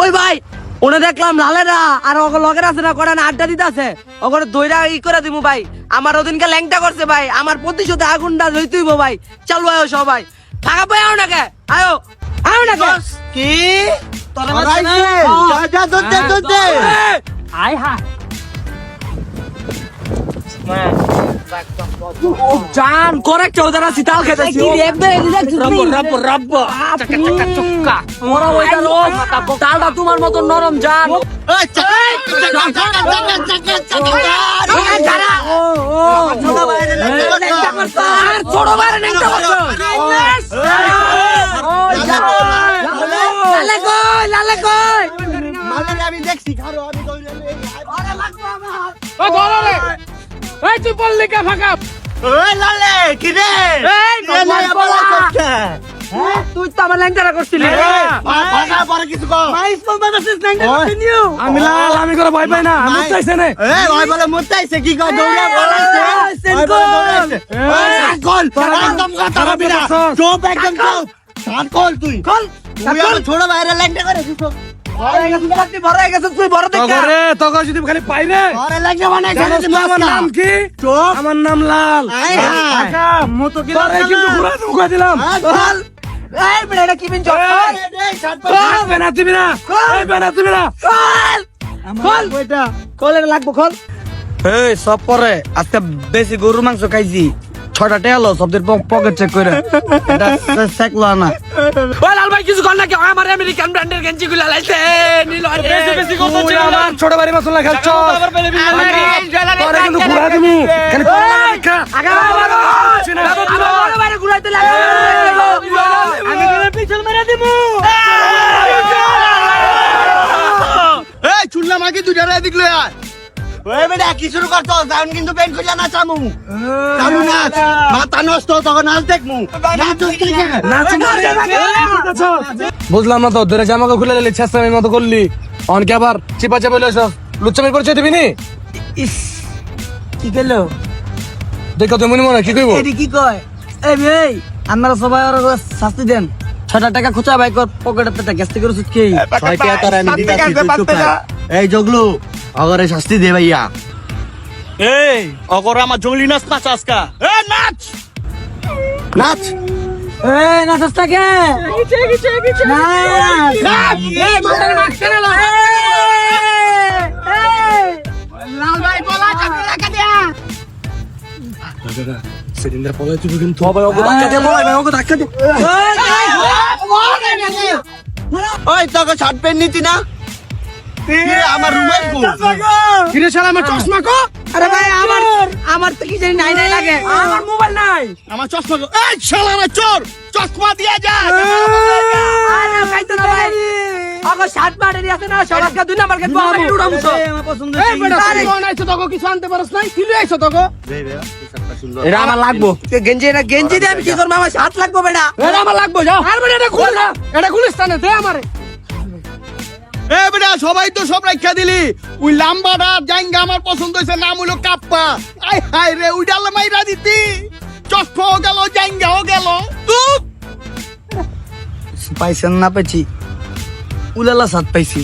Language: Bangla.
ওই ভাই ওনে দেখলাম লালেরা আর ওকে লগের আছে না কটা না আড্ডা দিতে আছে। ওকে দইরা ই করে দিমু ভাই। আমার ওদিনকে ল্যাংটা করছে ভাই আমার প্রতিশোধে আগুনটা ধইতেইব ভাই। চালু আয়ো সবাই। টাকা পাই আও নাকি? আয়ো আয়ো নাকি? কি? তোরা যা যা আয় হা জান করেক্ট ওদারা সিতাল খেতেছি কি রে বে রব্ব রব্ব রব্ব চাকা চাকা চুক্কা মোরা ওইটা লো তালটা তোমার মতো নরম জান ওই চাকা চাকা চাকা চাকা চাকা চাকা ও ও ছোট ভাইরে লেখা করতো। আর ছোট ভাইরে নেংটা করছ লালে কই লালে কই আমি দেখছি খারো এই তুই বললি কে ফাঁকা? ওই লালে কি রে? এই লালে বলা করছে? হ্যাঁ, তুই তো আমার ল্যাংটারা করছিলি। ভাষা পরে কিছু কর মাইস বলবা না সিস ল্যাংটা ওই। আমি লাল আমি করে ভয় পাই না। আমি। চাইছে না। এ ওই বলে মুতাইছে কি কর দৌড়ে বলাইছে এই। ওই সাত একদম কথা তারা বলবি না চুপ একদম চুপ। কল তুই কল ছোট ভাইরা ল্যাংটা করে দিছ। আমার নাম কি? চুপ আমার নাম লাল। দিলাম। কল এই বেটা কি বিন চল এই বেনা তুমি না। এই বেনা তুমি না। কল কল বইটা। কল এটা লাগবো কল এই সব পরে। আজকে বেশি গরু মাংস খাইছি। ছটা টেলো সবদের পকেট চেক করে। সেকলো না। ওই লাল ভাই কিছু কর না কি আমার আমেরিকান ব্র্যান্ডের গেঞ্জি গুলা লাইছে। নীল বেশি বেশি কত ছিল আমার ছোট বাড়ি মাসুল খেলছ তোরে কিন্তু ঘুরা দিমু দেখা আগা আমার বড় ঘুরাইতে লাগবে আমি তোর পিছন মেরে দিমু। এই চুল্লা মাকে দুইটা রে দিকলে আয়। ওই বেটা কি শুরু করছ? যাউন কিন্তু পেন খুঁজে না চামু। চালু নাচ মাথা নষ্ট তখন নাচ দেখমু বুঝলাম না তো ধরে জামাকে খুলে দিলি ছেসরামির মতো করলি। অনকে আবার? চিপা চাপা লইছ লুচ্চামি পরিচয় দিবি নি? ইস কি গেল দেখো তুমি মনে হয় কি কইব? এটি কি কয়? এই ভাই আপনারা সবাই ওর শাস্তি দেন। ছটা টাকা খুচা ভাই কর পকেটে টাকা গ্যাস থেকে ওষুধ খেয়ে। ছয় টাকা তোর? আমি। এই জগলু অগরে শাস্তি দে ভাইয়া এই অগর আমার জঙ্গলি নাচ নাচ আজকা এ নাচ নাচ এই নাচস টাকে নাচ এই মাথায় নাচ কেন লো লাল ভাই বলা চাকরি রাখা দিয়া সেদিনদার পলাই তুই কিন্তু সবাই ওকে ধাক্কা দিয়ে বলাই ভাই ওকে ধাক্কা দিয়ে ওই তোকে শার্ট প্যান্ট না আমার রুমের গো! কিরে শালা আমার চশমা কো আরে ভাই আমার আমার তো কি জানি নাই নাই লাগে। আমার মোবাইল নাই। আমার চশমা গো- এই শালা আমার চোর! চশমা দিয়ে যা আরে ভাই তো ভাই। আগো শার্ট মারে দি আছে না সবাই দুই নাম্বার কে আমি উড়াম তো। আমার পছন্দ এই বেটা তুই কোন আইছো তোকে কিছু আনতে পারছ নাই? কি আইছো তোকে? এটা আমার লাগবো। গেঞ্জি না গেঞ্জি দিয়ে আমি কি করব? আমার শার্ট লাগবো বেটা। এটা আমার লাগবে যাও। আর বেটা এটা খুল না এটা খুলিস না দে আমারে। এ বেটা, সবাই তো সব রাখা দিলি। ওই লাম্বাটা, জাইঙ্গা আমার পছন্দ হয়েছে, নাম হলো কাপ্পা। আই হাই রে ওই ডাল মাইরা দিতি। চশমাও গেল, জাইঙ্গাও গেল। তুই পাইছেন না পেছি। উলালা সাত পাইছি।